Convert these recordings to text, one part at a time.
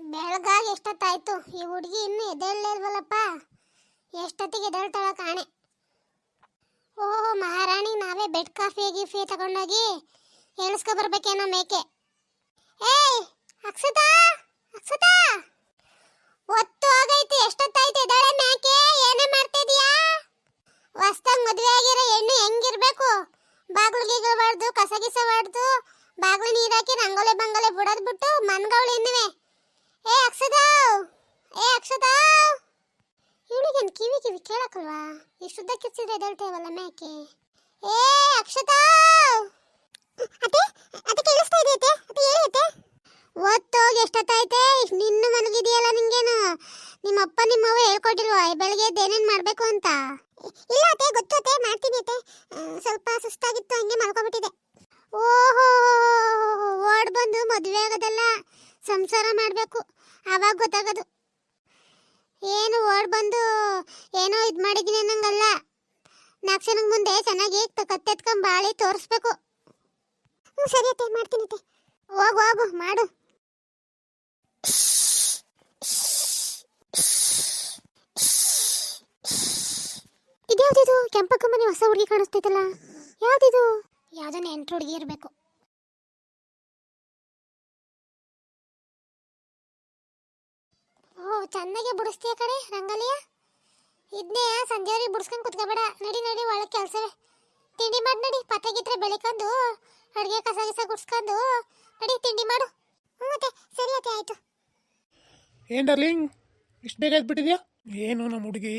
ಬೆಳಗಾಗಿ ಎಷ್ಟೊತ್ತಾಯ್ತು? ಈ ಹುಡುಗಿ ಇನ್ನೂ ಇಲ್ವಲ್ಲಪ್ಪ? ಎಷ್ಟೊತ್ತಿಗೆ ಎದ್ದೇಳ್ತಾಳ ಕಾಣೆ. ಓಹೋ, ಮಹಾರಾಣಿ, ನಾವೇ ಬೆಡ್ ಕಾಫಿ ಗಿಫಿ ತಗೊಂಡೋಗಿ ಎಳ್ಸ್ಕೊ ಬರ್ಬೇಕೇನೋ ಮೇಕೆ. ಏಯ್, ಅಕ್ಷತಾ! ಅಕ್ಷತಾ! ಒತ್ತು ಆಗೈತಿ ಎಷ್ಟೊತ್ತಾಯ್ತು ಎದ್ದಾಳೆ ಮೇಕೆ? ಏನೇ ಮಾಡ್ತಿದ್ಯಾ? ಹೊಸ್ದಾಗ್ ಮದುವೆ ಆಗಿರೋ ಹೆಣ್ಣು ಹೆಂಗಿರ್ಬೇಕು? ಬಾಗ್ಲು ಗೀಗಬಾರ್ದು ಕಸ ಗಿಸಬಾರ್ದು ಬಾಗಿಲು ನೀರಾಕಿ ರಂಗೋಲೆ ಬಂಗೋಲೆ ಬಿಡೋದ್ಬಿಟ್ಟು ಮನ್ಗವಳು ಇನ್ನುವೆ. ಏ, ಅಕ್ಷದಾವ್! ಏ, ಅಕ್ಷದಾವ್! ಇವಳಿಗೇನು ಕಿವಿ ಕಿವಿ ಕೇಳಕ್ಕಲ್ವಾ? ಶುದ್ಧ ಕಿರ್ಚಿದ್ರೆ ಎದ್ದೇಳ್ತೇವಲ್ಲ ಮೇಕೆ ಏ ಅಕ್ಷತಾವ್ ಅತ್ತೆ ಅತ್ತೆ ಕೇಳಿಸ್ತಾ ಇದೆ ಅತ್ತೆ. ಹೇಳಿ ಅತ್ತೆ. ಒತ್ತೋಗಿ ಎಷ್ಟೊತ್ತೈತೆ ನಿನ್ನ ಮಲಗಿದೆಯಲ್ಲ ನಿಂಗೇನು? ನಿಮ್ಮ ನಿಮ್ಮವ್ವ ಹೇಳ್ಕೊಟ್ಟಿಲ್ವಾ? ಬೆಳಗ್ಗೆ ಏನೇನು ಮಾಡಬೇಕು ಅಂತ? ಇಲ್ಲ ಅತ್ತೆ, ಗೊತ್ತು ಅತ್ತೆ, ಮಾಡ್ತೀನಿ ಅತ್ತೆ. ಸ್ವಲ್ಪ ಸುಸ್ತಾಗಿತ್ತು, ಹಂಗೆ ಮಲ್ಕೊಬಿಟ್ಟಿದೆ ಓಹೋ, ಓಡ್ ಬಂದು ಮದುವೆ ಆಗೋದಲ್ಲ, ಸಂಸಾರ ಮಾಡಬೇಕು, ಅವಾಗ ಗೊತ್ತಾಗೋದು. ಏನು ಓಡ್ ಬಂದು ಏನೋ ಇದು ಮಾಡಿದ್ದೀನಿ ಅನ್ನಂಗಲ್ಲ. ನಾಲ್ಕು ಜನಕ್ಕೆ ಮುಂದೆ ಚೆನ್ನಾಗಿ ಕತ್ತೆತ್ಕೊಂಡ್ ಬಾಳಿ ತೋರಿಸ್ಬೇಕು. ಹ್ಞೂ ಸರಿ ಅತ್ತೆ, ಮಾಡ್ತೀನಿ ಅತ್ತೆ. ಹೋಗು ಹೋಗು, ಮಾಡು. ಇದ್ಯಾವ್ದಿದು? ಕೆಂಪಕ್ಕ ಮನೆ ಹೊಸ ಹುಡುಗಿ ಕಾಣಿಸ್ತೈತಲ್ಲ ಯಾವ್ದಿದು? ನೆಂಟ್ರು ಹುಡುಗಿ ಇರಬೇಕು. ಓ ಚೆನ್ನಾಗೆ ಬಿಡಿಸ್ತೀಯ ಕಡೆ ರಂಗಲಿಯ? ಇದನ್ನೇ ಸಂಜೆವರೆಗೆ ಬಿಡಿಸ್ಕೊಂಡು ಕುತ್ಕೋಬೇಡ. ನಡಿ ನಡಿ ಒಳಗೆ ಕೆಲಸವೇ. ತಿಂಡಿ ಮಾಡಿ ನಡಿ. ಪತ್ತೆ ಗಿತ್ರೆ ಬೆಳಿಕೊಂಡು ಅಡುಗೆ ಕಸ ಗಿಸ ಗುಡ್ಸ್ಕೊಂಡು ನಡಿ ತಿಂಡಿ ಮಾಡು. ಹ್ಞೂ ಅತ್ತೆ ಸರಿ ಅತ್ತೆ ಆಯ್ತು. ಏನ್ ಡಾರ್ಲಿಂಗ್? ಇಷ್ಟು ಬೇಗ ಎದ್ಬಿಟ್ಟಿದ್ಯಾ? ಏನು ನಮ್ಮ ಹುಡುಗಿ?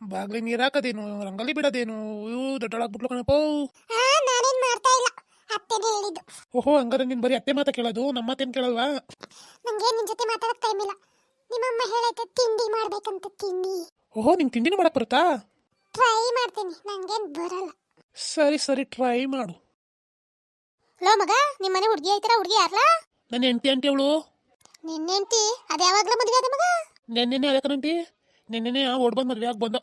ಬಾಗ್ಲಿ ನೀರು ಹಾಕೋದೇನು ರಂಗೋಲಿ ಬಿಡೋದೇನು? ಇವು ದೊಡ್ಡಳಾಗ್ಬಿಟ್ಲು ಕಣಪ್ಪ. ಹಾ ಮಾಡ್ತಾ ಇಲ್ಲ. ಅತ್ತೆನೇ ಹೇಳಿದ್ದು. ಓಹೋ ಹಂಗಾರೆ ನಿನ್ ಬರೀ ಅತ್ತೆ ಮಾತಾ ಕೇಳೋದು ನಮ್ಮ ಅತ್ತೆನ್ ಕೇಳಲ್ವಾ? ನಂಗೆ ನಿನ್ ಜೊತೆ ಮಾತಾಡಕ್ ಟೈಮ್ ಇಲ್ಲ. ನಿಮ್ಮಮ್ಮ ಹೇಳೈತೆ ತಿಂಡಿ ಮಾಡ್ಬೇಕಂತ ತಿಂಡಿ. ಓಹೋ ನಿಂಗೆ ತಿಂಡಿನೂ ಮಾಡಕ್ ಬರುತ್ತಾ? ಟ್ರೈ ಮಾಡ್ತೀನಿ. ನಂಗೇನ್ ಬರಲ್ಲ. ಸರಿ ಸರಿ ಟ್ರೈ ಮಾಡು. ಲೋ ಮಗ ನಿಮ್ಮ ಮನೆ ಹುಡುಗಿ ಐತರ ಹುಡುಗಿ ಯಾರ್ಲ? ನನ್ನ ಹೆಂಡತಿ ಅಂಟಿ ಅವಳು. ನಿನ್ನೆಂತಿ ಅದ ಯಾವಾಗ್ಲೂ ಮದುವೆ ಆದ ಮಗ? ನೆನ್ನೆನೆ ಅದಕ್ಕೆ ಆಂಟಿ ನೆನ್ನೆನೆ ಓಡ್ ಬಂದ್ ಮದುವೆ ಆಗಿ ಬಂದ.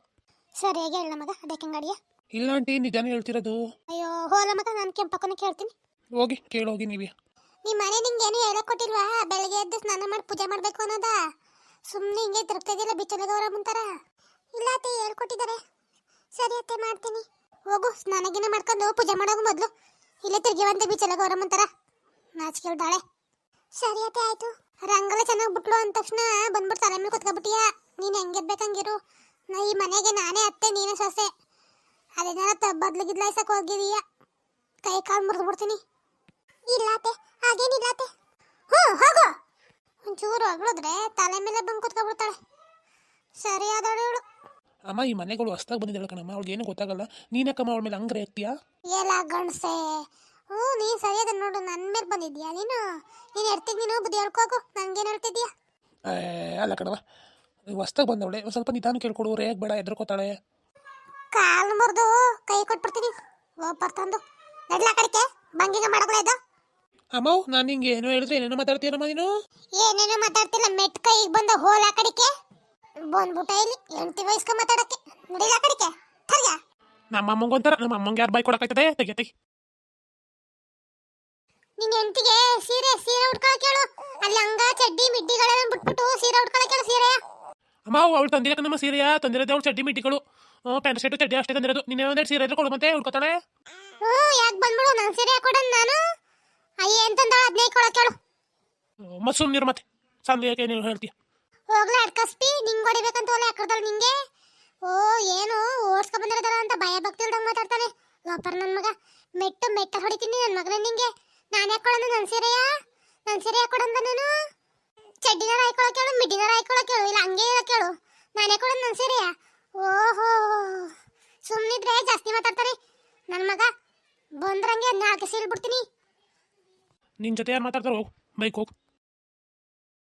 ಸರಿಯಾಗಿ ಹೇಳ ಮಗ ಅದಕ್ಕೆ ಗಾಡಿಯ ಇಲ್ಲ ಆಂಟಿ ನಿಜಾನೇ ಹೇಳ್ತಿರೋದು. ಅಯ್ಯೋ ಹೋಲ ಮಗ ನಾನು ಕೆಂಪಕ್ಕನ ಕೇಳ್ತೀನಿ. ಹೋಗಿ ಕೇಳೋಗಿ ನೀವೇ. ನಿಮ್ಮ ಮನೆ ನಿಂಗೆ ಏನು ಹೇಳಕ್ ಕೊಟ್ಟಿಲ್ವಾ? ಬೆಳಗ್ಗೆ ಎದ್ದು ಸ್ನಾನ ಮಾಡಿ ಪೂಜೆ ಮಾಡಬೇಕು ಅನ್ನೋದ? ಸುಮ್ಮನೆ ಹಿಂಗೆ ತಿರುಗ್ತಿದ್ದಿಲ್ಲ ಬಿಚ್ಚಲ ಗೌರ ಮುಂತಾರ. ಇಲ್ಲ ಅತ್ತೆ ಹೇಳ್ಕೊಟ್ಟಿದ್ದಾರೆ. ಸರಿ ಅತ್ತೆ ಮಾಡ್ತೀನಿ. ಹೋಗು ಸ್ನಾನಗಿನ ಮಾಡ್ಕೊಂಡು ಪೂಜೆ ಮಾಡೋದು ಮೊದಲು. ಇಲ್ಲೇ ತಿರ್ಗಿ ಬಂದೆ ಬಿಚ್ಚಲ ಗೌರ ಮುಂತಾರ. ನಾಚಿಕೆ ದಾಳೆ ಸರಿ ಅತ್ತೆ ಆಯ್ತು. ರಂಗಲ ಚೆನ್ನಾಗಿ ಬಿಟ್ಲು ಅಂದ ತಕ್ಷಣ ಬಂದ್ಬಿಟ್ಟು ತಲೆ ಮೇಲೆ ಕುತ್ಕೊಬಿಟ್ಟಿಯ? ನೀನು ಹೆಂಗಿರ್ಬೇಕಂಗಿರು ನಾ ಈ ಮನೆಗೆ ನಾನೇ ಅತ್ತೆ ನೀನೇ ಸೊಸೆ. ಅದೇನಾರ ಬದ್ಲು ಗಿದ್ಲಾಯ್ಸಕ್ ಹೋಗಿದೀಯ? ಕೈ ಕಾಲು ಮುರಿದು ಬಿಡ್ತೀನಿ. ಇಲ್ಲ ಹಾಗೇನಿಲ್ಲಾತೆ ಹ್ಞೂ ಹೋಗು. ಒಂಚೂರು ಅಗಳಿದ್ರೆ ತಲೆ ಮೇಲೆ ಬಂದು ಕುತ್ಕೊಬಿಡ್ತಾಳೆ. ಸರಿ ಆದವಳು ಇವಳು. ಅಮ್ಮ ಈ ಮನೆಗಳು ಹೊಸ್ದಾಗಿ ಬಂದಿದ್ದಾಳೆ ಕಣಮ್ಮ. ಅವ್ಳಿಗೆ ಏನು ಗೊತ್ತಾಗಲ್ಲ. ನೀನಕ್ಕಮ್ಮ ಅವಳ ಮೇಲೆ ಹಂಗ್ರೆ ಎತ್ತೀಯಾ? ಎಲ್ಲ ಗಣಸೆ ಹ್ಞೂ ನೀ ಸರಿಯಾದ ನೋಡು. ನನ್ನ ಮೇಲೆ ಬಂದಿದ್ಯಾ ನೀನು? ನೀನು ಎಡ್ತಿಗ್ ನೀನು ಬುದ್ಧಿ ಹೇಳ್ಕೋಗು ನನಗೇನು ಹೇಳ್ತಿದ್ಯಾ ಏ, ಅಲ್ಲ ಕಣವ ಹೊಸ್ದಾಗಿ ಬಂದವಳೆ. ಸ್ವಲ್ಪ ನಿಧಾನ ಕೇಳ್ಕೊಡು. ರೇಗ್ ಬೇಡ ಎದ್ರಕೋತಾಳೆ ಕಾಲು ಮುರಿದು ಕೈ ಕೊಟ್ಬಿಡ್ತೀನಿ. ಒಬ್ಬರು ತಂದು ನಡ್ಲ ಕಡಿಕೆ ಬಂಗಿಗೆ ಮಾಡಕ್ಲ ಇದು? ಅಮ್ಮ ನಾನು ನಿಂಗೆ ಏನೋ ಹೇಳಿದ್ರೆ ಏನೇನೋ ಮಾತಾಡ್ತೀಯನಮ್ಮ ನೀನು? ಏನೇನೋ ಮಾತಾಡ್ತಿಲ್ಲ ಮೆಟ್ ಕೈಗೆ ಬಂದ ಹೋಲ ಕಡಿಕೆ ಬಂದ್ಬಿಟ್ಟ ಇಲ್ಲಿ ಎಂಟಿ ವಯಸ್ಕ ಮಾತಾಡಕ್ಕೆ. ನಡಿಲ ಕಡಿಕೆ ಥರ್ಗ ನಮ್ಮ ಅಮ್ಮಂಗೊಂತಾರ ನಮ್ಮ ಅಮ್ಮಂಗೆ ಯಾರು ಬಾಯ್ ಕೊಡಕ್ಕಾಯ್ತದೆ ತೆಗೆ ತೆಗಿ. ನಿನ್ನ ಹೆಂಡತಿಗೆ ಸೀರೆ ಸೀರೆ ಉಟ್ಕೊಳಕ್ಕೆ ಹೇಳು. ಅಲ್ಲಿ ಹಂಗ ಚಡ್ಡಿ ಮಿಡ್ಡಿಗಳೆಲ್ಲ ಬಿಟ್ಬಿಟ್ಟು ಸೀರೆ ಉಟ್ಕೊಳಕ್ಕೆ ಹೇಳು ಸೀರೆ ಅಮ್ಮ ಅವಳು ತಂದಿರಕ ನಮ್ಮ ಸೀರೆಯ ತಂದಿರೋದು ಅವಳು ಚಡ್ಡಿ ಮಿಟ್ಟಿಗಳು. ಪ್ಯಾಂಟ್ ಶರ್ಟ್ ಚಡ್ಡಿ ಅಷ್ಟೇ ತಂದಿರೋದು. ನೀನೇ ಒಂದೆರಡು ಸೀರೆ ಇದ್ರೆ ಕೊಡು ಮತ್ತೆ ಉಳ್ಕೊತಾಳೆ ಹ್ಞೂ ಯಾಕೆ ಬಂದ್ಬಿಡು? ನನ್ನ ಸೀರೆ ಹಾಕೊಡನ್ ನಾನು. ಅಯ್ಯ ಅಂತಂದ ಅದನ್ನೇ ಕೊಳಕ್ ಹೇಳು ಮತ್ತೆ ಸುಮ್ಮನಿರು ಮತ್ತೆ. ಸಂದು ಯಾಕೆ ನೀವು ಹೇಳ್ತೀಯ? ಹೋಗ್ಲಾ ಅಡ್ಕಸ್ಪಿ ನಿಂಗೆ ಹೊಡಿಬೇಕಂತ ಓಲೆ ಹಾಕಿರ್ತಾಳೆ ನಿಂಗೆ? ಓ ಏನು ಓಡ್ಸ್ಕೊ ಬಂದಿರೋದಲ್ಲ ಅಂತ ಭಯ ಭಕ್ತಿ ಇಲ್ದಂಗೆ ಮಾತಾಡ್ತಾನೆ. ಲೋಪರ್ ನನ್ನ ಮಗ. ಮೆಟ್ಟು ಮೆಟ್ಟ ಹೊಡಿತೀನಿ ನನ್ನ ಮಗನ ನಿಂಗೆ. ನಾನು ಹಾಕೊಳ್ಳೋದು ನನ್ನ ಸೀರೆಯ? ನನ್ನ ಸೀರೆ ಹಾಕೊಡಂದ ನಾನು? ಚಡ್ಡಿನಾರ ಹಾಕೊಳಕ್ ಹೇಳು ಮಿಡ್ಡಿನಾರ ಹಾಕೊಳಕ್ ಹೇಳು ಇಲ್ಲ ಹಂಗೆ ಇರಕ್ ಹೇಳು ನಾನೇ ಕೊಡೋದು ನನ್ನ ಸೀರೆಯ ಓಹೋ ಸುಮ್ಮನಿದ್ರೆ ಜಾಸ್ತಿ ಮಾತಾಡ್ತಾರೆ ನನ್ನ ಮಗ ಬಂದ್ರಂಗೆ ನಾಲ್ಕು ಸೀಲ್ ಬಿಡ್ತೀನಿ ನಿನ್ನ ಜೊತೆ ಯಾರು ಮಾತಾಡ್ತಾರೋ ಬೈಕ್ ಹೋಗು